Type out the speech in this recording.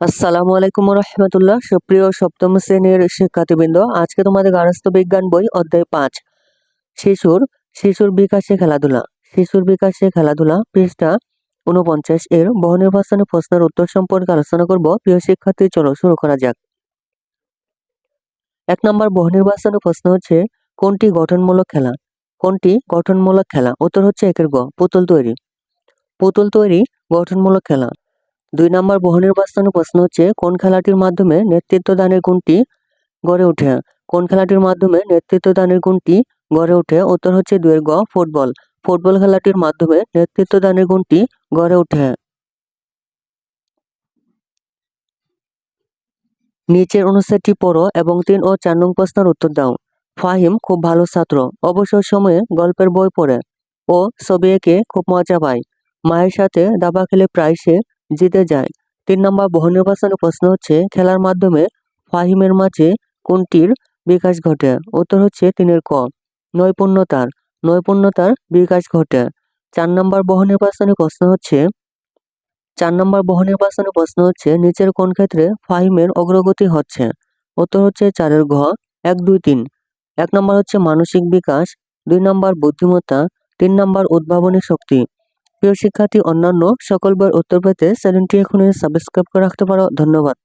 আসসালামু আলাইকুম রহমতুল্লাহ সুপ্রিয় সপ্তম শ্রেণির শিক্ষার্থীবৃন্দ, আজকে তোমাদের গার্হস্থ বিজ্ঞান বই অধ্যায় পাঁচ। শিশুর শিশুর বিকাশে খেলাধুলা। শিশুর বিকাশে খেলাধুলা পৃষ্ঠা উনপঞ্চাশ এর বহু নির্বাচনী প্রশ্নের উত্তর সম্পর্কে আলোচনা করব। প্রিয় শিক্ষার্থী, চলো শুরু করা যাক। এক নম্বর বহু নির্বাচনী প্রশ্ন হচ্ছে, কোনটি গঠনমূলক খেলা? কোনটি গঠনমূলক খেলা? উত্তর হচ্ছে একের গ, পুতুল তৈরি। পুতুল তৈরি গঠনমূলক খেলা। দুই নম্বর বহনের নির্বাচনী প্রশ্ন হচ্ছে, কোন খেলাটির মাধ্যমে নেতৃত্ব দানের গুণটি গড়ে ওঠে? কোন খেলাটির মাধ্যমে নেতৃত্ব দানের গুণটি গড়ে ওঠে? উত্তর হচ্ছে দুয়ের গ, ফুটবল। ফুটবল খেলাটির মাধ্যমে নেতৃত্ব দানের গুণটি গড়ে ওঠে। নিচের অনুচ্ছেদটি পড়ো এবং তিন ও চার নং প্রশ্নের উত্তর দাও। ফাহিম খুব ভালো ছাত্র। অবসর সময়ে গল্পের বই পড়ে ও ছবি এঁকে খুব মজা পায়। মায়ের সাথে দাবা খেলে প্রায় সে জিতে যায়। তিন নম্বর বহু নির্বাচনী প্রশ্ন হচ্ছে, খেলার মাধ্যমে ফাহিমের মাঝে কোনটির বিকাশ ঘটে? উত্তর হচ্ছে তিনের ক। নৈপুণ্যতার। নৈপুণ্যতার বিকাশ ঘটে। চার নম্বর বহু নির্বাচনী প্রশ্ন হচ্ছে, চার নম্বর বহু নির্বাচনী প্রশ্ন হচ্ছে, নিচের কোন ক্ষেত্রে ফাহিমের অগ্রগতি হচ্ছে? উত্তর হচ্ছে চারের ঘ, এক, দুই, তিন। এক নম্বর হচ্ছে মানসিক বিকাশ, দুই নম্বর বুদ্ধিমত্তা, তিন নম্বর উদ্ভাবনী শক্তি। প্রিয় শিক্ষার্থী অন্যান্য সকল বার উত্তর পেতে চ্যানেলটি এখনই সাবস্ক্রাইব করে রাখতে পারো। ধন্যবাদ।